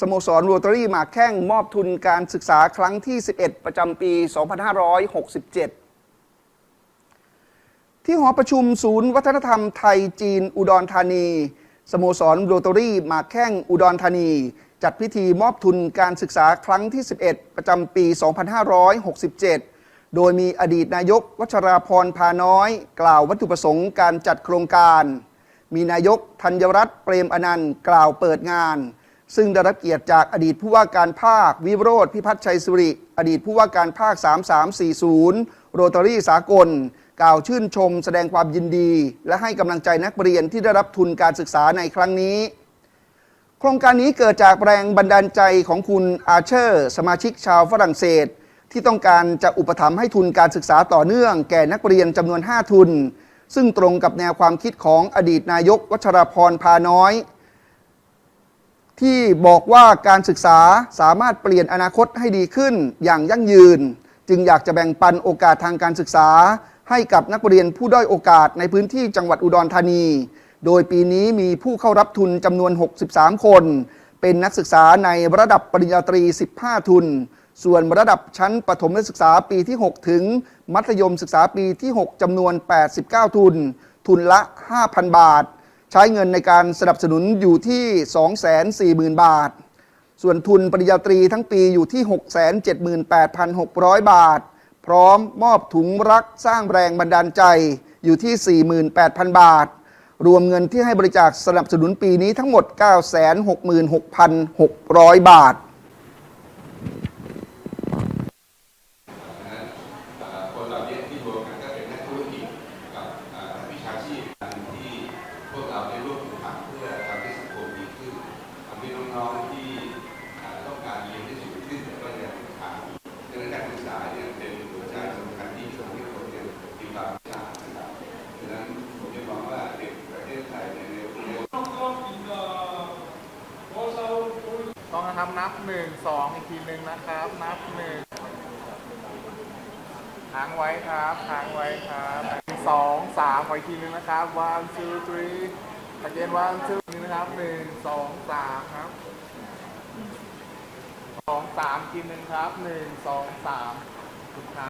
สโมสรโรตารี่มาแข้งมอบทุนการศึกษาครั้งที่ 11 ประจำปี 2567 ที่หอประชุมศูนย์วัฒนธรรมไทยจีนอุดรธานี สโมสรโรตารี่มาแข้งอุดรธานี จัดพิธีมอบทุนการศึกษาครั้งที่ 11 ประจำปี 2567 โดยมีอดีตนายกวัชราพรพาน้อย กล่าววัตถุประสงค์การจัดโครงการ มีนายกธัญรัตน์เปรมอนันต์กล่าวเปิดงาน ซึ่งได้รับเกียรติจากอดีตผู้ว่าการภาควิโรธพิพัฒน์ชัยสุริ อดีตผู้ว่าการภาค 3340 โรตารี่สากล กล่าวชื่นชม แสดงความยินดี และให้กำลังใจนักเรียนที่ได้รับทุนการศึกษาในครั้งนี้ โครงการนี้เกิดจากแรงบันดาลใจของคุณอาเชอร์ สมาชิกชาวฝรั่งเศส ที่ต้องการจะอุปถัมภ์ให้ทุนการศึกษาต่อเนื่อง แก่นักเรียนจำนวน 5 ทุน ซึ่งตรงกับแนวความคิดของอดีตนายกวัชรพรพาน้อย ที่บอกว่าการศึกษาสามารถเปลี่ยนอนาคตให้ดีขึ้นอย่างยั่งยืน จึงอยากจะแบ่งปันโอกาสทางการศึกษา ให้กับนักเรียนผู้ด้อยโอกาสในพื้นที่จังหวัดอุดรธานี โดยปีนี้มีผู้เข้ารับทุนจำนวน 63 คน เป็นนักศึกษาในระดับปริญญาตรี 15 ทุน ส่วนระดับชั้นประถมศึกษาปีที่ 6 ถึง มัธยมศึกษาปีที่ 6จำนวน 89 ทุน ทุนละ 5,000 บาท ใช้เงินในการสนับสนุนอยู่ที่ 240,000 บาท ส่วนทุนปริญญาตรีทั้งปีอยู่ที่ 678,600 บาท พร้อมมอบถุงรักสร้างแรงบันดาลใจอยู่ที่ 48,000 บาท รวมเงินที่ให้บริจาคสนับสนุนปีนี้ทั้งหมด 966,600 บาท ต้องนะครับนับหนึ่งสองอีกทีหนึ่งนะครับ นับหนึ่งค้างไว้ครับค้างไว้ครับหนึ่งสองสามอีกทีหนึ่งนะครับ one two three again one two นี่นะครับหนึ่งสองสามครับสองสามอีกทีหนึ่งครับหนึ่งสองสามสุดท้าย